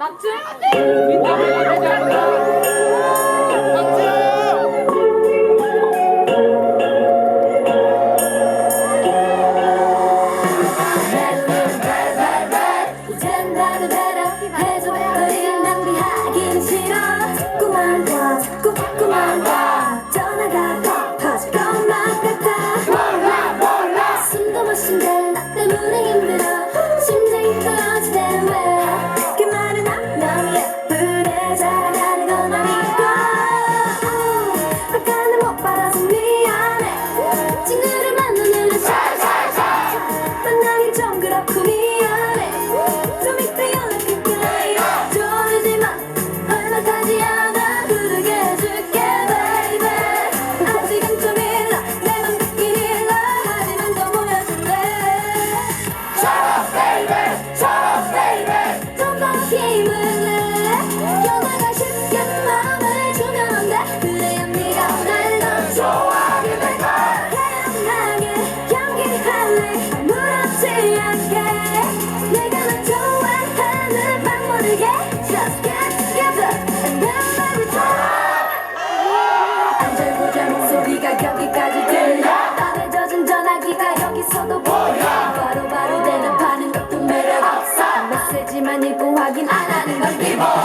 나츠? 우리 땅을 나누자. 나츠? Baby. be.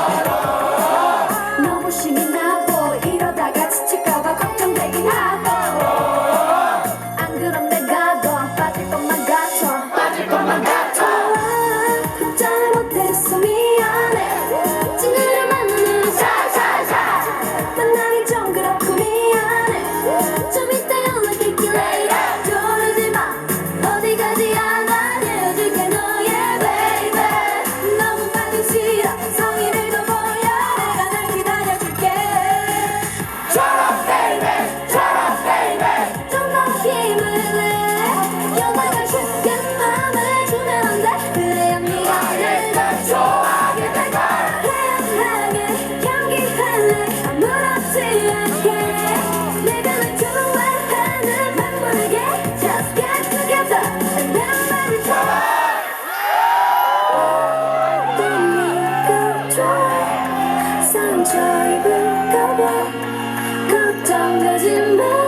does it matter?